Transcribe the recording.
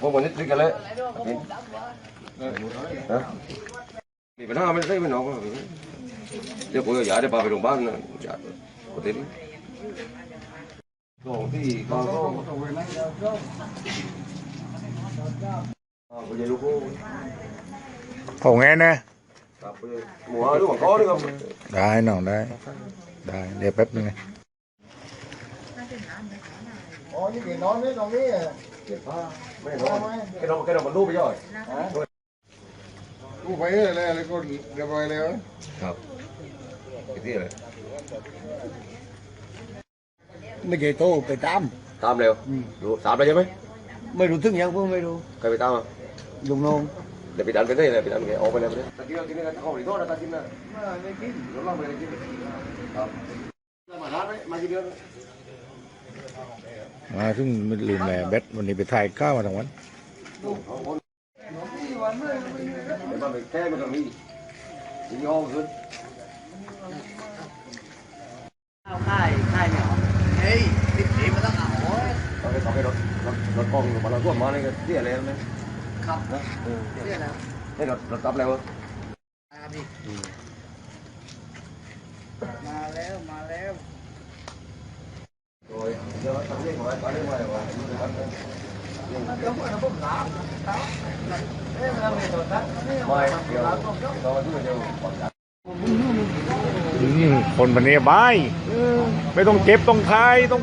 Mau mau nít cái lệ. Hả? Đi bên nào mình thấy bên nào không? Giờ cô giả để bà về đồng ban, giả có tiếng. Đồ thì con ờ, không. Nghe nè mùa lúc có đúng không? Đây nào đây. Đây đẹp bếp này. Có những cái nón đấy nó mới cái đó cái đó mà đu bây giờ đu phải là cái con đẹp rồi đấy không. Cái gì này mấy cái tô cái tam tam đều ừ. tam đây chứ mấy? Mày đủ thương nhau không? Mày đủ cái bị tam à dùng nôn เดี๋ยวไปดันไปได้เลยไปดันไปออกไปเลยไปเลยตะกี้เรากินกันข้าวหรือทอดนะตะกี้นะเราลองไปเลยกินครับมาร้านไหมมากี่เดือนมาซึ่งมันลืมแหม่แบตวันนี้ไปถ่ายข้าวมาทั้งวันเดี๋ยวมาไปแก้มันก็มียี่ห้อขึ้นเอาค่ายค่ายเนี่ยเหรอเฮ้ยติดผีมันต้องเอาโอ้ยตอนนี้สองไอ้รถรถรถกองมาเราร่วมมาเลยก็เที่ยอะไรนะ ขับนะเนี่ยนะนี่รถรถกลับแล้วมาดิมาแล้วมาแล้ว rồi giờ tao biết hỏi phải đi ngoài rồi ไม่เดี๋ยวเรามาดูเดี๋ยวก่อนอืมคนพันนี้บายไม่ต้องเก็บต้องทายต้อง